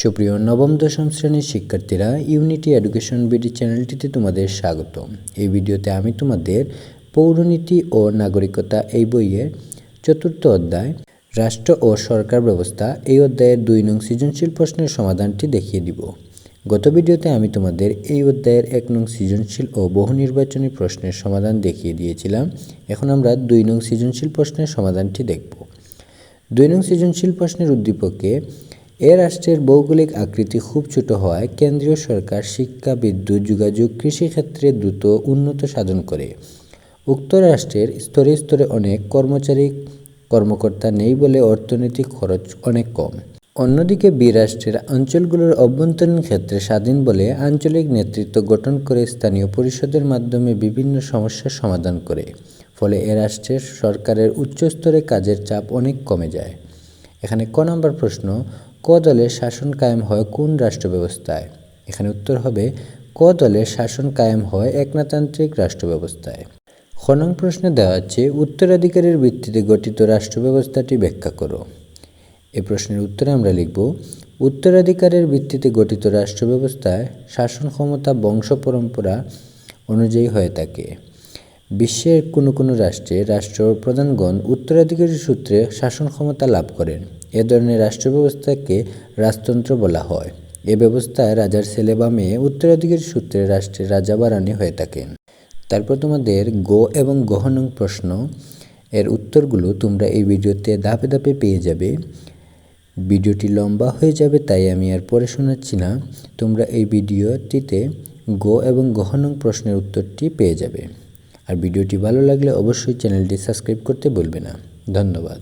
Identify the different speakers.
Speaker 1: সুপ্রিয় নবম, দশম শ্রেণির শিক্ষার্থীরা ইউনিটি এডুকেশন বিডি চ্যানেলটিতে তোমাদের স্বাগত এই ভিডিওতে আমি তোমাদের পৌরনীতি ও নাগরিকতা এই বইয়ের চতুর্থ অধ্যায়, রাষ্ট্র ও সরকার ব্যবস্থা এই অধ্যায়ের দুই নং সৃজনশীল প্রশ্নের সমাধানটি দেখিয়ে দিব। গত ভিডিওতে আমি তোমাদের এই অধ্যায়ের এক নং সৃজনশীল ও বহু নির্বাচনী প্রশ্নের সমাধান দেখিয়ে দিয়েছিলাম। এখন আমরা দুই নং সৃজনশীল প্রশ্নের সমাধানটি দেখব। দুই নং সৃজনশীল প্রশ্নের উদ্দীপকে এ রাষ্ট্রের ভৌগোলিক আকৃতি খুব ছোট হওয়ায় কেন্দ্রীয় সরকার শিক্ষা, বিদ্যুৎ, যোগাযোগ কৃষিক্ষেত্রে দ্রুত উন্নত সাধন করে। উক্ত রাষ্ট্রের স্তরে স্তরে অনেক কর্মচারী, কর্মকর্তা নেই বলে অর্থনৈতিক খরচ অনেক কম। অন্যদিকে বি রাষ্ট্রের অঞ্চলগুলোর অভ্যন্তরীণ ক্ষেত্রে স্বাধীন বলে আঞ্চলিক নেতৃত্ব গঠন করে স্থানীয় পরিষদের মাধ্যমে বিভিন্ন সমস্যার সমাধান করে। ফলে এ রাষ্ট্রের সরকারের উচ্চস্তরে কাজের চাপ অনেক কমে যায়। এখানে ক নম্বর প্রশ্ন ক দলের শাসন কায়েম হয় কোন রাষ্ট্র ব্যবস্থায় এখানে উত্তর হবে ক দলের শাসন কায়েম হয় একনাতান্ত্রিক রাষ্ট্র ব্যবস্থায় খ নং প্রশ্নে দেওয়া আছে উত্তরাধিকারের ভিত্তিতে গঠিত রাষ্ট্র ব্যবস্থাটি ব্যাখ্যা করো। এ প্রশ্নের উত্তরে আমরা লিখব, উত্তরাধিকারের ভিত্তিতে গঠিত রাষ্ট্র ব্যবস্থায় শাসন ক্ষমতা বংশ পরম্পরা অনুযায়ী হয়ে থাকে। বিশ্বের কোনো কোনো রাষ্ট্রে রাষ্ট্র প্রধানগণ উত্তরাধিকারী সূত্রে শাসন ক্ষমতা লাভ করেন। এ ধরনের রাষ্ট্র ব্যবস্থাকে রাজতন্ত্র বলা হয়। এ ব্যবস্থায় রাজার ছেলে বা মেয়ে উত্তরাধিকারী সূত্রে রাষ্ট্রের রাজা বা রানী হয়ে থাকেন। তারপর তোমাদের গো এবং গহনং প্রশ্ন। এর উত্তরগুলো তোমরা এই ভিডিওতে ধাপে ধাপে পেয়ে যাবে। ভিডিওটি লম্বা হয়ে যাবে, তাই আমি আর পরে শোনাচ্ছি না। তোমরা এই ভিডিওটিতে গো এবং গহনং প্রশ্নের উত্তরটি পেয়ে যাবে। আর ভিডিওটি ভালো লাগলে অবশ্যই চ্যানেলটি সাবস্ক্রাইব করতে ভুলবে না। ধন্যবাদ।